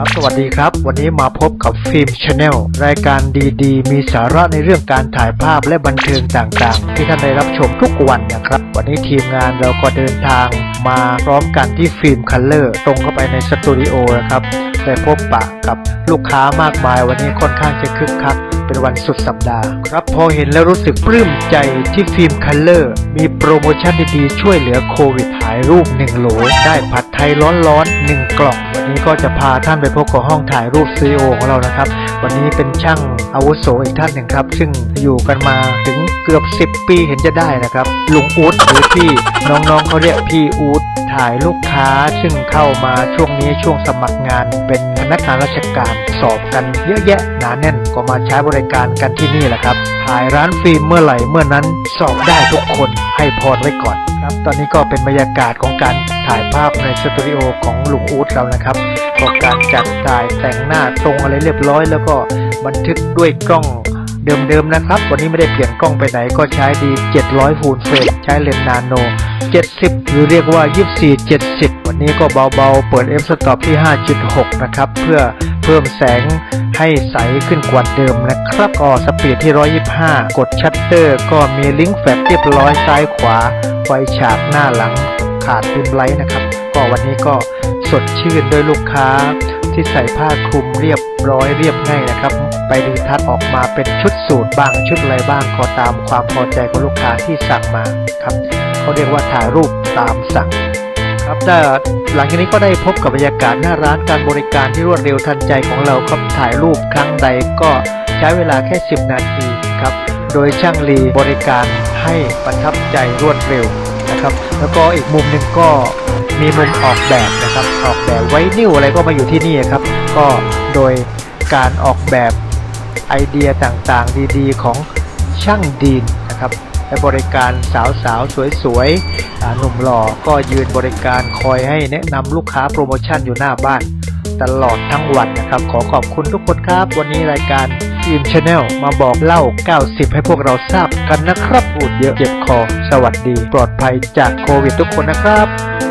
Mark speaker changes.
Speaker 1: ครับ สวัสดีครับ วันนี้มาพบกับฟิล์มชาแนลรายการดีๆ มีสาระในเรื่องการถ่ายภาพและบันเทิงต่างๆ ที่ท่านได้รับชมทุกวันนะครับ วันนี้ทีมงานเราก็เดินทางมาพร้อมกันที่ฟิล์มคัลเลอร์ตรงเข้าไปในสตูดิโอนะครับได้พบปะกับลูกค้ามากมายวันนี้ค่อนข้างจะคึกคักเป็นวันสุดสัปดาห์ ครับพอเห็นแล้วรู้สึกปลื้มใจที่ฟิล์มคัลเลอร์ มีโปรโมชั่นดีๆ ช่วยเหลือโควิดถ่ายรูป1โหลได้ผัดไทยร้อนๆ1 กล่อง วันนี้ก็จะพาท่านไปพบกับห้องถ่ายรูปซีโอของเรานะครับ วันนี้เป็นช่างอาวุโสอีกท่านหนึ่งครับ ซึ่งอยู่กันมาถึงเกือบ 10 ปีเห็นจะได้นะครับ ลุงอูดหรือพี่น้องๆเขาเรียกพี่อูดถ่ายลูกค้าซึ่งเข้ามาช่วงนี้ช่วงสมัครงาน เป็นพนักงานราชการสอบกันเยอะแยะหนาแน่นก็มาใช้บริการกันที่นี่แหละครับ ถ่ายร้านฟิล์มเมื่อไหร่เมื่อนั้นสอบได้ทุกคน ให้พรไว้ก่อนครับ ตอนนี้ก็เป็นบรรยากาศของการถ่ายภาพในสตูดิโอของลุงอู๊ดเรานะครับก็การจัดถ่ายแต่งหน้าตรงอะไรเรียบร้อย แล้วก็บันทึกด้วยกล้องเดิมๆนะครับ วันนี้ไม่ได้เปลี่ยนกล้องไปไหนก็ใช้ดี 700 ฟูลเฟรมใช้เลนส์นาโน 70 หรือเรียกว่า 24 70 วันนี้ก็เบาๆ เปิด f stop ที่ 5.6 นะครับ เพื่อเพิ่มแสง ให้ใสขึ้นกว่าเดิมนะครับก็สปีดที่ 125 กดชัตเตอร์ก็มีลิงก์แฟลชเรียบร้อยซ้ายขวา ไฟฉากหน้าหลังขาดริมไลท์นะครับ ก็วันนี้ก็สดชื่นด้วยลูกค้าที่ใส่ผ้าคลุมเรียบร้อยเรียบง่ายนะครับ ไปดีทัศน์ออกมาเป็นชุดสูตรบ้างชุดอะไรบ้างก็ตามความพอใจของลูกค้าที่สั่งมาครับเขาเรียกว่าถ่ายรูปตามสั่ง ครับแต่หลังจากนี้ก็ได้พบกับบรรยากาศหน้าร้านการบริการที่รวดเร็วทันใจของเราครับถ่ายรูปครั้งใดก็ใช้เวลาแค่ 10 นาทีครับ โดยช่างลีบริการให้ประทับใจรวดเร็วนะครับ แล้วก็อีกมุมหนึ่งก็มีมุมออกแบบนะครับ ออกแบบไว้นิ้วอะไรก็มาอยู่ที่นี่ครับ ก็โดยการออกแบบไอเดียต่างๆ ดีๆ ของช่างดีนนะครับ และบริการสาวๆสวยๆหนุ่มหล่อก็ยืนบริการคอยให้แนะนำลูกค้าโปรโมชั่นอยู่หน้าบ้าน ตลอดทั้งวันนะครับ ขอขอบคุณทุกคนครับ วันนี้รายการฟิล์มชาแนลมาบอกเล่า 90 ให้พวกเราทราบกันนะครับพูดเยอะเจ็บคอ สวัสดี ปลอดภัยจากโควิดทุกคนนะครับ